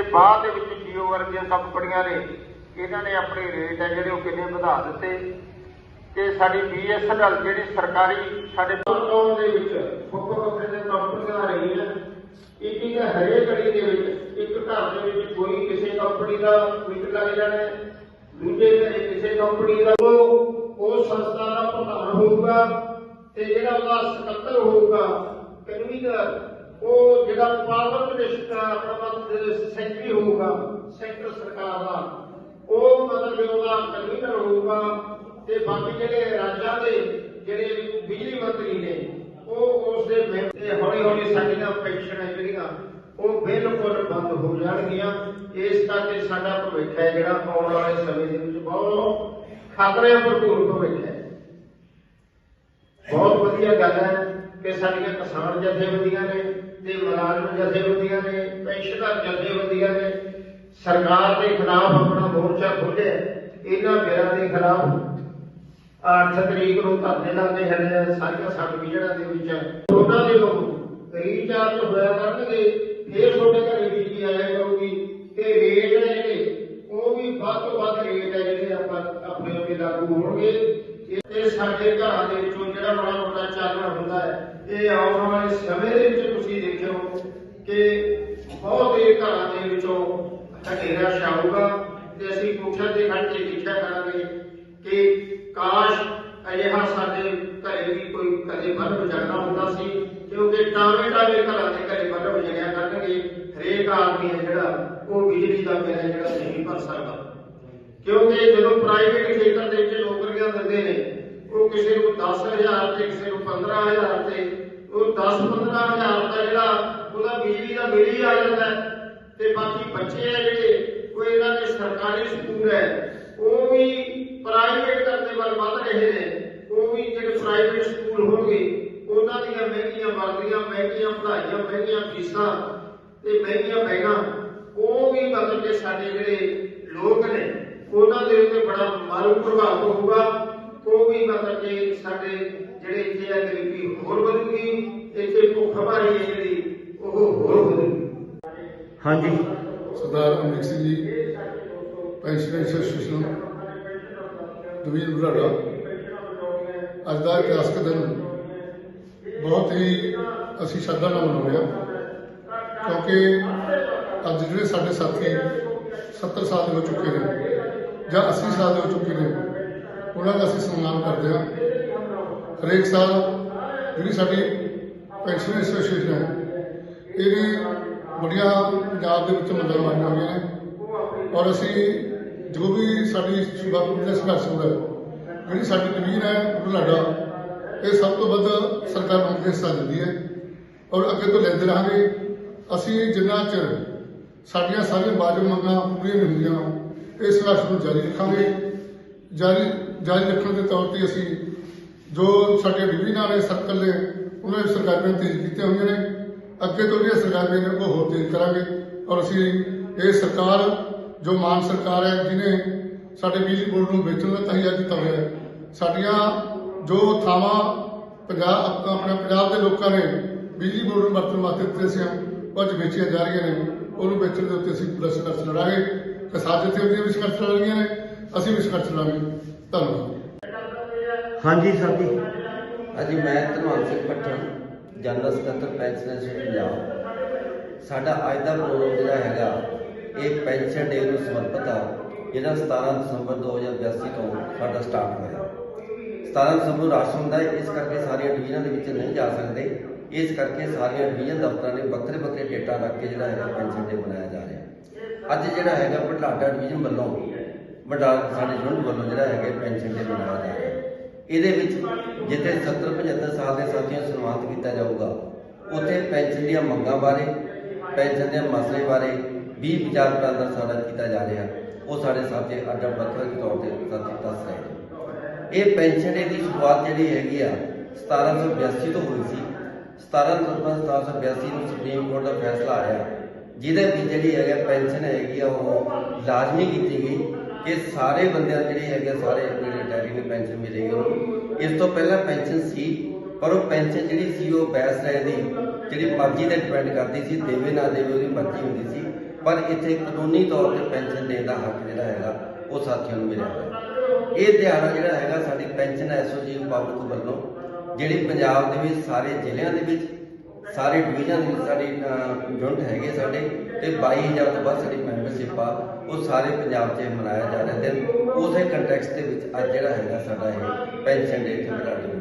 ਤੇ ਬਾਅਦ ਦੇ ਵਿੱਚ ਜੀਓ ਵਰਗੀਆਂ ਕੰਪਨੀਆਂ ਨੇ, ਇਹਨਾਂ ਨੇ ਆਪਣੇ ਰੇਟ ਹੈ ਜਿਹੜੇ ਉਹ ਕਿੰਨੇ ਵਧਾ ਦਿੱਤੇ। ਤੇ ਸਾਡੀ ਬੀਐਸਐਨਐਲ ਜਿਹੜੀ ਸਰਕਾਰੀ ਸਾਡੇ ਕੌਮ ਦੇ ਵਿੱਚ ਵੱਖੋ ਵੱਖਰੇ ਦੇ ਕੰਪਨੀਆਂ ਆ ਰਹੀਆਂ ਇੱਕ ਇੱਕ ਹਰੇਕ ਗਲੀ ਦੇ ਵਿੱਚ, ਇੱਕ ਘਰ ਦੇ ਵਿੱਚ ਕੋਈ ਕਿਸੇ ਕੰਪਨੀ ਦਾ ਮੀਟਰ ਲੱਗ ਜਾਣਾ ਦੂਜੇ ਘਰੇ ਕਿਸੇ ਕੰਪਨੀ ਦਾ ਉਹ ਉਹ ਸੰਸਥਾ ਦਾ ਪ੍ਰਧਾਨ ਹੋਊਗਾ ਤੇ ਜਿਹੜਾ ਉਹਦਾ ਸਕੱਤਰ ਹੋਊਗਾ ਕਨਵੀਨਰ ਉਹ ਜਿਹੜਾ ਪਾਵਰ ਮਿਨਿਸਟਰ ਆਪਣਾ ਸੈਕਟਰੀ ਹੋਊਗਾ ਸੈਂਟਰ ਸਰਕਾਰ ਦਾ। ਉਹ ਮਤਲਬ ਕਿ ਉਹਦਾ ਕਨਵੀਨਰ ਹੋਊਗਾ ਤੇ ਬਾਕੀ ਜਿਹੜੇ ਰਾਜਾਂ ਦੇ ਜਿਹੜੇ ਬਿਜਲੀ ਮੰਤਰੀ ਨੇ, ਉਹ ਉਸ ਦੇ ਤੇ ਹੌਲੀ ਹੌਲੀ ਸਾਡੀਆਂ ਪੈਨਸ਼ਨਾਂ ਜਿਹੜੀਆਂ, ਉਹ ਬਿਲਕੁਲ ਬੰਦ ਹੋ ਜਾਣਗੀਆਂ। ਇਸ ਕਰਕੇ ਸਾਡਾ ਭਵਿੱਖ ਹੈ ਜਿਹੜਾ ਆਉਣ ਵਾਲੇ ਸਮੇਂ ਦੇ ਵਿੱਚ ਬਹੁਤ ਖਤਰੇ ਭਰਪੂਰ ਭਵਿੱਖ ਹੈ। ਬਹੁਤ ਵਧੀਆ ਗੱਲ ਹੈ ਕਿ ਸਾਡੀਆਂ ਕਿਸਾਨ ਜਥੇਬੰਦੀਆਂ ਨੇ ਤੇ ਮੁਲਾਜ਼ਮ ਜਥੇਬੰਦੀਆਂ ਨੇ ਪੈਨਸ਼ਨਰ ਜਥੇਬੰਦੀਆਂ ਨੇ ਸਰਕਾਰ ਦੇ ਖਿਲਾਫ ਆਪਣਾ ਮੋਰਚਾ ਖੋਲ੍ਹਿਆ। ਇਹਨਾਂ ਬਿੱਲਾਂ ਦੇ ਖਿਲਾਫ 8 ਤਰੀਕ ਨੂੰ ਧਰਨੇ ਲਾਉਂਦੇ ਹਨ, ਸਾਰੀਆਂ ਸਬ ਡਿਵੀਜ਼ਨਾਂ ਦੇ ਵਿੱਚ। ਉਹਨਾਂ ਦੇ ਲੋਕ ਰੀਚਾਰਜ ਹੋਇਆ ਕਰਨਗੇ ਫੇਰ ਤੁਹਾਡੇ ਘਰੇ ਬਿਜਲੀ ਆਇਆ ਕਰੂਗੀ, ਤੇ ਰੇਟ ਜਿਹੜੇ ਉਹ ਵੀ ਵੱਧ ਤੋਂ ਵੱਧ ਰੇਟ ਹੈ ਜਿਹੜੇ ਆਪਾਂ ਆਪਣੇ ਉੱਤੇ ਲਾਗੂ ਹੋਣਗੇ। ਇਹ ਸਾਡੇ ਘਰਾਂ ਦੇ ਵਿੱਚੋਂ ਜਿਹੜਾ ਬੜਾ ਮੋਟਾ ਚਾਲਣਾ ਹੁੰਦਾ ਹੈ, ਇਹ ਆਉਣ ਵਾਲੇ ਸਮੇਂ ਦੇ ਵਿੱਚ ਤੁਸੀਂ ਦੇਖਿਓ ਕਿ ਬਹੁਤ ਹੀ ਘਰਾਂ ਦੇ ਵਿੱਚੋਂ ਹਨੇਰਾ ਛਾਊਗਾ ਤੇ ਅਸੀਂ ਕੋਠਿਆਂ ਤੇ ਖੜ ਕੇ ਦੇਖਿਆ ਕਰਾਂਗੇ ਕਿ ਕਾਸ਼ ਅਜਿਹਾ ਸਾਡੇ ਘਰੇ ਵੀ ਕੋਈ ਕਦੇ ਬਲਬ ਜਗਣਾ ਹੁੰਦਾ ਸੀ, ਕਿਉਂਕਿ ਟਾਵੇਂ ਟਾਵੇਂ ਘਰਾਂ ਦੇ ਘਰੇ ਬਲਬ ਜਗਿਆ ਕਰਨਗੇ, ਹਰੇਕ ਆਦਮੀ ਹੈ ਜਿਹੜਾ, ਉਹ ਬਿਜਲੀ ਦਾ ਬਿੱਲ ਜਿਹੜਾ ਨਹੀਂ ਭਰ ਸਕਦਾ। ਕਿਉਂਕਿ ਜਦੋਂ ਪ੍ਰਾਈਵੇਟ ਖੇਤਰ ਦੇ ਵਿੱਚ ਨੌਕਰੀਆਂ ਦਿੰਦੇ ਨੇ, ਉਹ ਕਿਸੇ ਨੂੰ 10000 ਤੇ, ਕਿਸੇ ਨੂੰ 15000 ਤੇ, ਉਹ 10-15000 ਦਾ ਜਿਹੜਾ ਉਹਦਾ ਬਿਜਲੀ ਦਾ ਬਿੱਲ ਹੀ ਆ ਜਾਂਦਾ ਤੇ ਬਾਕੀ ਬੱਚੇ ਆ ਜਿਹੜੇ, ਉਹ ਇਹਨਾਂ ਦੇ ਸਰਕਾਰੀ ਸਕੂਲ ਹੈ। ਉਹ ਵੀ ਪ੍ਰਾਈਵੇਟ ਕਰਦੇ ਵੱਲ ਵੱਧ ਰਹੇ ਨੇ। ਉਹ ਵੀ ਜਿਹੜੇ ਪ੍ਰਾਈਵੇਟ ਸਕੂਲ ਹੋਣਗੇ, ਉਹਨਾਂ ਦੀਆਂ ਮਹਿੰਗੀਆਂ ਵਰਦੀਆਂ, ਮਹਿੰਗੀਆਂ ਪੜ੍ਹਾਈਆਂ, ਮਹਿੰਗੀਆਂ ਫੀਸਾਂ ਤੇ ਮਹਿੰਗੀਆਂ ਬੈਗਾਂ ਉਹ ਵੀ ਮਤਲਬ ਕਿ ਸਾਡੇ ਜਿਹੜੇ ਲੋਕ ਨੇ ਉਹਨਾਂ ਦੇ ਉੱਤੇ ਬੜਾ ਮਾਰੂ ਪ੍ਰਭਾਵ ਹੋਊਗਾ ਉਹ ਵੀ ਮਤਲਬ ਕਿ ਸਾਡੇ ਜਿਹੜੇ ਇੱਥੇ ਆ ਗਰੀਬੀ ਹੋਰ ਵਧੂਗੀ ਇੱਥੇ ਭੁੱਖ ਭਾਰੀ ਹੈ ਜਿਹੜੀ ਉਹ ਹੋਰ ਵਧੂਗੀ। ਹਾਂਜੀ। ਸਰਦਾਰ Amrik Singh ji pension association division ਬੁਢਾਡਾ ਅੱਜ ਦਾ ਇਤਿਹਾਸਕ ਦਿਨ ਬਹੁਤ ਹੀ ਅਸੀਂ ਸ਼ਰਧਾ ਨਾਲ ਮਨਾਉਂਦੇ ਹਾਂ ਕਿਉਂਕਿ ਅੱਜ ਜਿਹੜੇ ਸਾਡੇ ਸਾਥੀ 70 ਸਾਲ ਦੇ ਹੋ ਚੁੱਕੇ ਨੇ ਜਾਂ 80 ਸਾਲ ਦੇ ਹੋ ਚੁੱਕੇ ਨੇ, ਉਹਨਾਂ ਦਾ ਅਸੀਂ ਸਨਮਾਨ ਕਰਦੇ ਹਾਂ। ਹਰੇਕ ਸਾਲ ਜਿਹੜੀ ਸਾਡੀ ਪੈਨਸ਼ਨ ਐਸੋਸੀਏਸ਼ਨ ਹੈ, ਇਹ ਵੀ ਬੜੀਆਂ ਪੰਜਾਬ ਦੇ ਵਿੱਚ ਮੰਗਲ ਬਣੀਆਂ ਹੋਈਆਂ ਨੇ। ਔਰ ਅਸੀਂ ਜੋ ਵੀ ਸਾਡੀ ਸੂਬਾ ਪੀੜ੍ਹੀ ਦਾ ਸੰਘਰਸ਼ ਹੁੰਦਾ ਹੈ ਜਿਹੜੀ ਸਾਡੀ ਡਿਵੀਜ਼ਨ ਹੈ ਬੁਢਲਾਡਾ, ਇਹ ਸਭ ਤੋਂ ਵੱਧ ਸਰਕਾਰ ਮੰਗ ਨੂੰ ਹਿੱਸਾ ਦਿੰਦੀ ਹੈ। ਔਰ ਅੱਗੇ ਤੋਂ ਲੈਂਦੇ ਰਹਾਂਗੇ। ਅਸੀਂ ਜਿੰਨਾ ਚਿਰ ਸਾਡੀਆਂ ਸਾਰੀਆਂ ਵਾਜਬ ਮੰਗਾਂ ਪੂਰੀਆਂ ਨਹੀਂ ਹੁੰਦੀਆਂ ਇਸ ਸੰਘਰਸ਼ ਨੂੰ ਜਾਰੀ ਰੱਖਾਂਗੇ। ਜਾਰੀ ਜਾਰੀ ਰੱਖਣ ਦੇ ਤੌਰ ਤੇ ਅਸੀਂ ਜੋ ਸਾਡੇ ਡਿਵੀਜ਼ਨਾਂ ਨੇ ਸਰਕਲ ਨੇ ਉਹਨਾਂ ਵਿੱਚ ਸਰਕਾਰਾਂ ਤੇਜ਼ ਕੀਤੀਆਂ ਹੋਈਆਂ ਨੇ। ਅੱਗੇ ਤੋਂ ਜਿਹੜੀਆਂ ਸਰਕਾਰਾਂ ਨੇ ਉਹ ਹੋਰ ਤੇਜ਼ ਕਰਾਂਗੇ ਔਰ ਅਸੀਂ ਇਹ ਸਰਕਾਰ, ਜੋ ਮਾਨ ਸਰਕਾਰ ਹੈ, ਜਿਹਨੇ ਸਾਡੇ ਬਿਜਲੀ ਬੋਰਡ ਨੂੰ ਵੇਚਣ ਦਾ ਤਹੀਆ ਕੀਤਾ ਹੋਇਆ ਹੈ ਸਾਡੀਆਂ ਜੋ ਥਾਵਾਂ, ਪੰਜਾਬ, ਆਪਣੇ ਪੰਜਾਬ ਦੇ ਲੋਕਾਂ ਨੇ ਬਿਜਲੀ ਬੋਰਡ ਨੂੰ ਵਰਤਣ ਵਾਸਤੇ ਦਿੱਤੇ ਸੀ ਉਹ ਅੱਜ ਵੇਚੀਆਂ ਜਾ ਰਹੀਆਂ ਨੇ। ਉਹਨੂੰ ਵੇਚਣ ਦੇ ਉੱਤੇ ਅਸੀਂ ਪੂਰਾ ਸੰਘਰਸ਼ ਲੜਾਂਗੇ। ਕਿਸਾਨ ਜਥੇਬੰਦੀਆਂ ਵੀ ਸੰਘਰਸ਼ ਲੜ ਰਹੀਆਂ ਨੇ, ਅਸੀਂ ਵੀ ਸੰਘਰਸ਼ ਲੜਾਂਗੇ ਧੰਨਵਾਦ। ਹਾਂਜੀ ਸਰ ਜੀ। ਹਾਂਜੀ ਮੈਂ ਧਨਵਾਨ ਸਿੰਘ ਪੱਠਣ ਜਨਰਲ ਸਕੱਤਰ ਪੈਨਸ਼ਨ ਐਸੋਸੀਏਸ਼ਨ ਪੰਜਾਬ। ਸਾਡਾ ਅੱਜ ਦਾ ਪ੍ਰੋਗਰਾਮ ਜਿਹੜਾ ਹੈਗਾ, ਇਹ ਪੈਨਸ਼ਨ ਡੇ ਨੂੰ ਸਮਰਪਿਤ ਆ, ਜਿਹੜਾ 17 ਦਸੰਬਰ 2082 ਤੋਂ ਸਾਡਾ ਸਟਾਰਟ ਹੋਇਆ। 17 ਦਸੰਬਰ ਨੂੰ ਰਾਸ਼ ਹੁੰਦਾ ਹੈ ਇਸ ਕਰਕੇ ਸਾਰੀਆਂ ਡਿਵੀਜ਼ਨਾਂ ਦੇ ਵਿੱਚ ਨਹੀਂ ਜਾ ਸਕਦੇ। ਇਸ ਕਰਕੇ ਸਾਰੀਆਂ ਡਿਵੀਜ਼ਨ ਦਫ਼ਤਰਾਂ ਨੇ ਵੱਖਰੇ ਵੱਖਰੇ ਡੇਟਾ ਰੱਖ ਕੇ ਜਿਹੜਾ ਹੈਗਾ ਪੈਨਸ਼ਨ ਡੇ ਬਣਾਇਆ ਅੱਜ ਜਿਹੜਾ ਹੈਗਾ ਬੁਢਲਾਡਾ ਡਿਵੀਜ਼ਨ ਵੱਲੋਂ ਬਡਾ ਸਾਡੇ ਯੂਨਿਟ ਵੱਲੋਂ ਜਿਹੜਾ ਹੈਗਾ ਪੈਨਸ਼ਨ ਡੇ ਮਨਾਇਆ ਜਾ ਰਿਹਾ ਇਹਦੇ ਵਿੱਚ ਜਿੱਥੇ 70 75 ਸਾਲ ਦੇ ਸਾਥੀਆਂ ਨੂੰ ਸਨਮਾਨਿਤ ਕੀਤਾ ਜਾਊਗਾ, ਉੱਥੇ ਪੈਨਸ਼ਨ ਦੀਆਂ ਮੰਗਾਂ ਬਾਰੇ ਪੈਨਸ਼ਨ ਦੇ ਮਸਲੇ ਬਾਰੇ ਵੀ ਵਿਚਾਰ ਵਟਾਂਦਰਾ ਸਾਡਾ ਕੀਤਾ ਜਾ ਰਿਹਾ। ਉਹ ਸਾਡੇ ਸਾਥੀ ਅੱਡਾ ਅੱਡ ਵੱਖ-ਵੱਖ ਤੌਰ ਤੇ ਸਾਥੀ ਦੱਸ ਰਹੇ ਇਹ ਪੈਨਸ਼ਨ ਦੀ ਸ਼ੁਰੂਆਤ ਜਿਹੜੀ ਹੈਗੀ ਆ 1782 ਤੋਂ ਹੋਈ ਸੀ। 17 ਨਵੰਬਰ 1782 ਨੂੰ ਸੁਪਰੀਮ ਕੋਰਟ ਦਾ ਫੈਸਲਾ ਆਇਆ। ਜਿਹਦੇ ਵਿੱਚ ਜਿਹੜੀ ਹੈਗਾ ਪੈਨਸ਼ਨ ਹੈਗੀ ਆ, ਉਹ ਲਾਜ਼ਮੀ ਕੀਤੀ ਗਈ ਕਿ ਸਾਰੇ ਬੰਦਿਆਂ ਨੂੰ ਜਿਹੜੀ ਹੈਗੇ ਸਾਰੇ ਜਿਹੜੇ ਰਿਟਾਇਰੀ ਨੂੰ ਪੈਨਸ਼ਨ ਮਿਲੇਗੀ, ਉਹਨੂੰ। ਇਸ ਤੋਂ ਪਹਿਲਾਂ ਪੈਨਸ਼ਨ ਸੀ, ਪਰ ਉਹ ਪੈਨਸ਼ਨ ਜਿਹੜੀ ਸੀ, ਉਹ ਬੈਸ ਰਹਿ ਦੀ ਜਿਹੜੀ ਮਰਜ਼ੀ ਤੇ ਡਿਪੈਂਡ ਕਰਦੀ ਸੀ, ਦੇਵੇ ਨਾ ਦੇਵੇ ਉਹਦੀ ਮਰਜ਼ੀ ਹੁੰਦੀ ਸੀ, ਪਰ ਇੱਥੇ ਕਾਨੂੰਨੀ ਤੌਰ ਤੇ ਪੈਨਸ਼ਨ ਦੇਣ ਦਾ ਹੱਕ ਜਿਹੜਾ ਹੈਗਾ, ਉਹ ਸਾਥੀਆਂ ਨੂੰ ਮਿਲਿਆ ਹੈ ਇਹ ਦਿਹਾੜਾ ਜਿਹੜਾ ਹੈਗਾ, ਸਾਡੀ ਪੈਨਸ਼ਨ ਐਸਓਜੀ ਪਬਲਿਕ ਵੱਲੋਂ, ਜਿਹੜੀ ਪੰਜਾਬ ਦੇ ਵਿੱਚ, ਸਾਰੇ ਜ਼ਿਲ੍ਹਿਆਂ ਦੇ ਵਿੱਚ ਸਾਰੇ ਡਿਵੀਜ਼ਨ ਦੇ ਵਿੱਚ ਸਾਡੀ ਯੂਨਿਟ ਹੈਗੇ ਸਾਡੇ ਤੇ 22000 ਤੋਂ ਵੱਧ ਸਾਡੀ ਮੈਂਬਰਸ਼ਿਪ ਆ, ਉਹ ਸਾਰੇ ਪੰਜਾਬ 'ਚ ਮਨਾਇਆ ਜਾ ਰਿਹਾ ਦਿਨ ਉਸੇ ਕੰਟੈਕਸਟ ਦੇ ਵਿੱਚ ਅੱਜ ਜਿਹੜਾ ਹੈਗਾ ਸਾਡਾ ਇਹ ਪੈਨਸ਼ਨ ਡੇ ਇੱਥੇ ਮਨਾਇਆ